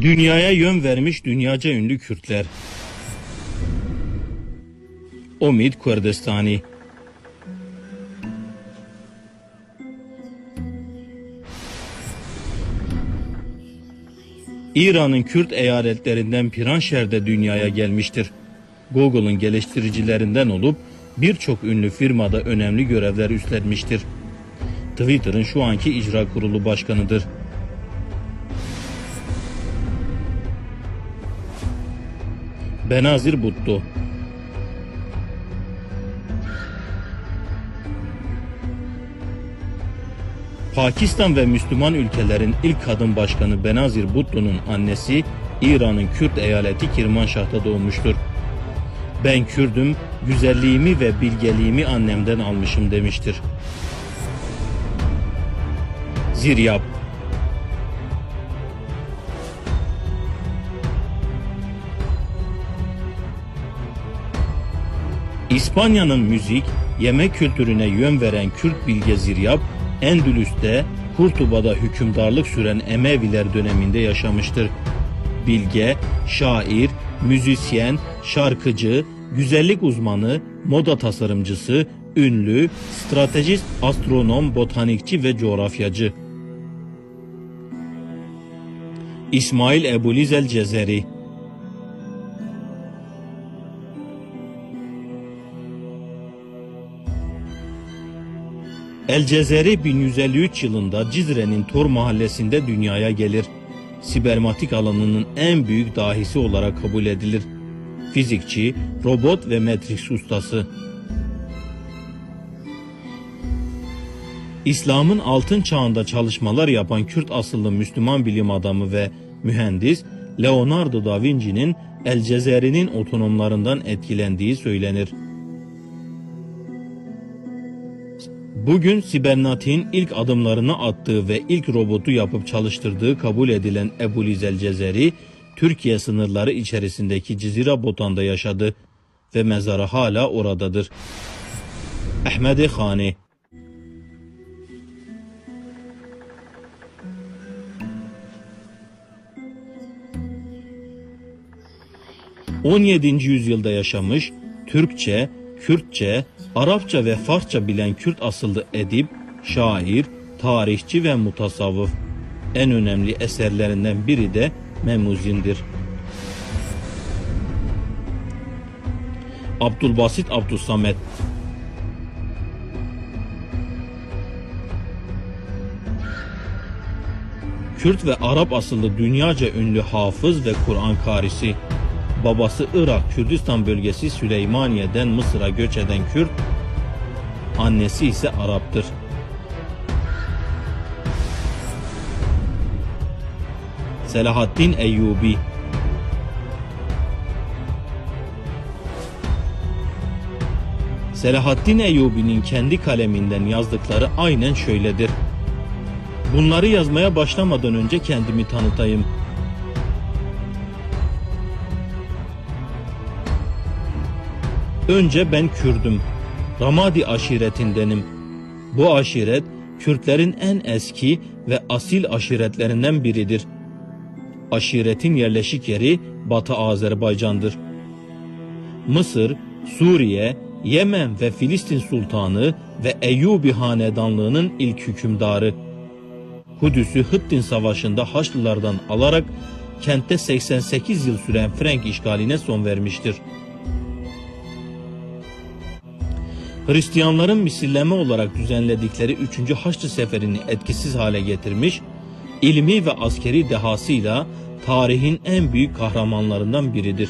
Dünyaya yön vermiş dünyaca ünlü Kürtler. Omid Kurdistani İran'ın Kürt eyaletlerinden Piranşer'de dünyaya gelmiştir. Google'ın geliştiricilerinden olup birçok ünlü firmada önemli görevler üstlenmiştir. Twitter'ın şu anki icra kurulu başkanıdır. Benazir Bhutto Pakistan ve Müslüman ülkelerin ilk kadın başkanı Benazir Bhutto'nun annesi İran'ın Kürt eyaleti Kirmanşah'ta doğmuştur. Ben Kürdüm, güzelliğimi ve bilgeliğimi annemden almışım demiştir. Ziryab İspanya'nın müzik, yemek kültürüne yön veren Kürt bilge Ziryab, Endülüs'te Kurtuba'da hükümdarlık süren Emeviler döneminde yaşamıştır. Bilge, şair, müzisyen, şarkıcı, güzellik uzmanı, moda tasarımcısı, ünlü, stratejist, astronom, botanikçi ve coğrafyacı. İsmail Ebulizel Cezeri El Cezeri 1153 yılında Cizre'nin Tor mahallesinde dünyaya gelir. Sibermatik alanının en büyük dahisi olarak kabul edilir. Fizikçi, robot ve Matrix ustası. İslam'ın altın çağında çalışmalar yapan Kürt asıllı Müslüman bilim adamı ve mühendis Leonardo da Vinci'nin El Cezeri'nin otonomlarından etkilendiği söylenir. Bugün sibernatik'in ilk adımlarını attığı ve ilk robotu yapıp çalıştırdığı kabul edilen Ebu Lizel Cezeri, Türkiye sınırları içerisindeki Cizira Botan'da yaşadı ve mezarı hala oradadır. Ahmedi Khani 17. yüzyılda yaşamış, Türkçe, Kürtçe, Arapça ve Farsça bilen Kürt asıllı edip, şair, tarihçi ve mutasavvıf. En önemli eserlerinden biri de Memuzin'dir. Abdülbasit Abdülsamet Kürt ve Arap asıllı dünyaca ünlü hafız ve Kur'an karisi. Babası Irak Kürdistan bölgesi Süleymaniye'den Mısır'a göç eden Kürt, annesi ise Arap'tır. Selahaddin Eyyubi Selahaddin Eyyubi'nin kendi kaleminden yazdıkları aynen şöyledir. Bunları yazmaya başlamadan önce kendimi tanıtayım. Önce ben Kürdüm. Ramadi aşiretindenim. Bu aşiret Kürtlerin en eski ve asil aşiretlerinden biridir. Aşiretin yerleşik yeri Batı Azerbaycan'dır. Mısır, Suriye, Yemen ve Filistin sultanı ve Eyyubi hanedanlığının ilk hükümdarı. Kudüs'ü Hıttin Savaşı'nda Haçlılardan alarak kentte 88 yıl süren Frank işgaline son vermiştir. Hristiyanların misilleme olarak düzenledikleri 3. Haçlı Seferi'ni etkisiz hale getirmiş, ilmi ve askeri dehasıyla tarihin en büyük kahramanlarından biridir.